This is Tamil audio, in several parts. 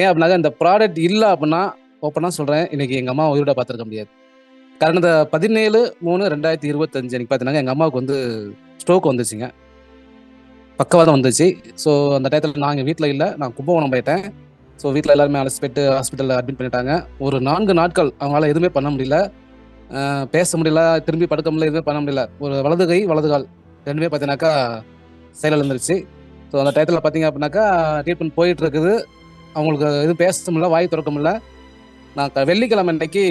ஏன் அப்படின்னாக்க இந்த ப்ராடக்ட் இல்லை அப்படின்னா ஓப்பனாக சொல்கிறேன் இன்னைக்கு எங்கள் அம்மா உயிரோட பார்த்துருக்க முடியாது. கடந்த பதினேழு மூணு ரெண்டாயிரத்தி இருபத்தஞ்சு அன்றைக்கி பார்த்தீங்கன்னா எங்கள் அம்மாவுக்கு வந்து ஸ்ட்ரோக் வந்துச்சுங்க. பக்கவாதம் வந்துச்சு. ஸோ அந்த டயத்தில் நான் எங்கள் வீட்டில் இல்லை. நான் கும்பகோணம் போயிட்டேன். ஸோ வீட்டில் எல்லாருமே அலசி போயிட்டு ஹாஸ்பிட்டலில் அட்மிட் பண்ணிட்டாங்க. ஒரு நான்கு நாட்கள் அவங்களால எதுவுமே பண்ண முடியல. பேச முடியல திரும்பி படுக்க முடியல எதுவுமே பண்ண முடியல. ஒரு வலது கை வலது கால் ரெண்டுமே பார்த்தீங்கன்னாக்கா செயலில் இருந்துருச்சு ஸோ அந்த டயத்தில் பார்த்தீங்க அப்படின்னாக்கா ட்ரீட்மெண்ட் போயிட்டு இருக்குது. அவங்களுக்கு இது பேச முடியல வாய் திறக்க முடியல நான் க- வெள்ளிக்கிழமை இன்னைக்கு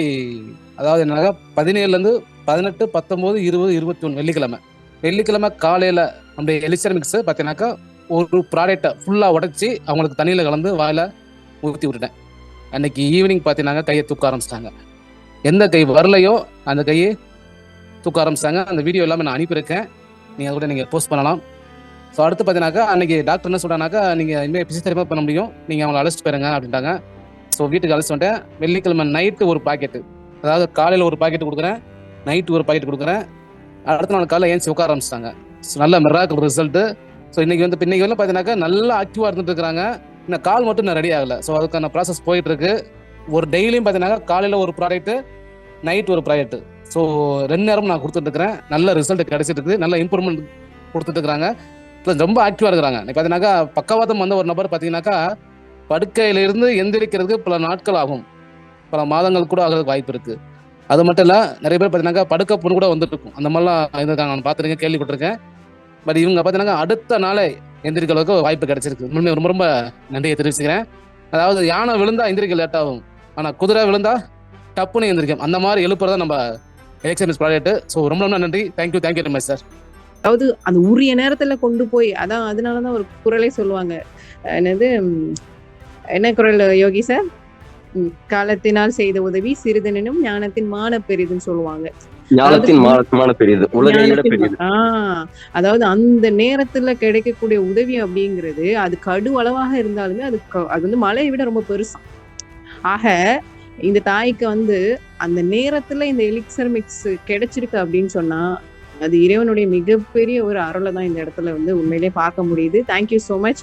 அதாவது என்னன்னாக்கா பதினேழுலேருந்து பதினெட்டு பத்தொம்போது இருபது இருபத்தி ஒன்று வெள்ளிக்கிழமை. வெள்ளிக்கிழமை காலையில் நம்முடைய எலிசர் மிக்ஸு பார்த்தீங்கன்னாக்கா ஒரு ப்ராடக்டை ஃபுல்லாக உடைச்சி அவங்களுக்கு தண்ணியில் கலந்து வாயில் ஊற்றி விட்டுட்டேன். அன்னைக்கு ஈவினிங் பார்த்தீங்கன்னா கையை தூக்க ஆரம்பிச்சிட்டாங்க. எந்த கை வரலையோ அந்த கையை தூக்க ஆரம்பிச்சிட்டாங்க. அந்த வீடியோ எல்லாமே நான் அனுப்பியிருக்கேன். நீங்கள் கூட நீங்கள் போஸ்ட் பண்ணலாம். ஸோ அடுத்து பார்த்தீங்கன்னாக்கா அன்னைக்கு டாக்டர் என்ன சொல்கிறாங்கனாக்கா நீங்கள் இனிமேல் பிசித்தரிமா பண்ண முடியும். நீங்கள் அவங்களை அழைச்சிட்டு போயிருங்க அப்படின்ட்டாங்க. ஸோ வீட்டுக்கு அழைச்சிட்டு வந்துட்டேன். வெள்ளிக்கிழமை நைட்டு ஒரு பாக்கெட்டு அதாவது காலையில் ஒரு பாக்கெட் கொடுக்குறேன். நைட்டு ஒரு பாக்கெட் கொடுக்குறேன். அடுத்த நாள் காலையில் ஏன் உட்கார ஆரம்பிச்சிட்டாங்க. ஸோ நல்ல மிராக்கல் ரிசல்ட்டு ஸோ இன்னைக்கு வந்து இன்றைக்கி வந்து பார்த்தீங்கன்னாக்கா நல்லா ஆக்டிவாக இருந்துட்டு இருக்கிறாங்க. இன்னும் கால் மட்டும் நான் ரெடி ஆகலை. ஸோ அதுக்கான ப்ராசஸ் போயிட்டு இருக்கு. ஒரு டெய்லியும் பார்த்தீங்கன்னா காலையில் ஒரு ப்ராடக்ட்டு நைட் ஒரு ப்ராடக்ட்டு ஸோ ரெண்டு நேரம் நான் கொடுத்துட்டு இருக்கிறேன். நல்ல ரிசல்ட் கிடைச்சிட்டு இருக்குது. நல்ல இம்ப்ரூவ்மெண்ட் கொடுத்துட்டு இருக்கிறாங்க. ப்ளஸ் ரொம்ப ஆக்டிவாக இருக்கிறாங்க. இன்னைக்கு பார்த்தீங்கன்னாக்கா பக்கவாதம் வந்த ஒரு நபர் பார்த்தீங்கன்னாக்கா படுக்கையிலிருந்து எந்திரிக்கிறதுக்கு பல நாட்கள் ஆகும். பல மாதங்கள் கூட ஆகிறதுக்கு வாய்ப்பு இருக்கு. அது மட்டும் இல்லை நிறைய பேர் பார்த்தீங்கன்னாக்கா படுக்க பொண்ணு கூட வந்துட்டு இருக்கும் அந்த மாதிரிலாம் இருந்திருக்காங்க. நான் பார்த்துருக்கேன் கேள்விப்பட்டிருக்கேன். பட் இவங்க பார்த்தீங்கன்னா அடுத்த நாளே எந்திரிக்க அளவுக்கு வாய்ப்பு கிடைச்சிருக்கு. உண்மையை ரொம்ப ரொம்ப நன்றியை தெரிவிச்சுக்கிறேன். அதாவது யானை விழுந்தா எந்திரிக்க லேட் ஆகும். ஆனால் குதிரை விழுந்தா டப்புன்னு எந்திரிக்கும். அந்த மாதிரி எழுப்புறதா நம்ம எலெக்ஷன் ப்ராடக்ட் ஸோ ரொம்ப ரொம்ப நன்றி. தேங்க்யூ தேங்க்யூ ரொம்ப மச் சார் அதாவது அந்த உரிய நேரத்துல கொண்டு போய் அதான் அதனாலதான் ஒரு குரலே சொல்லுவாங்க. என்னது என்ன குரல் யோகி சார் காலத்தினால் செய்த உதவி சிறிதனும் ஞானத்தின் மான பெரிதுன்னு சொல்லுவாங்க. அதாவது அந்த நேரத்துல கிடைக்கக்கூடிய உதவி அப்படிங்கிறது அது கடு அளவாக இருந்தாலுமே அது அது வந்து மலையை விட ரொம்ப பெருசா. ஆக இந்த தாய்க்கு வந்து அந்த நேரத்துல இந்த எலிக்சர் மிக்ஸ் கிடைச்சிருக்கு அப்படின்னு சொன்னா அது இறைவனுடைய மிகப்பெரிய ஒரு அருளை தான் இந்த இடத்துல வந்து உண்மையிலேயே பார்க்க முடியுது. Thank you so much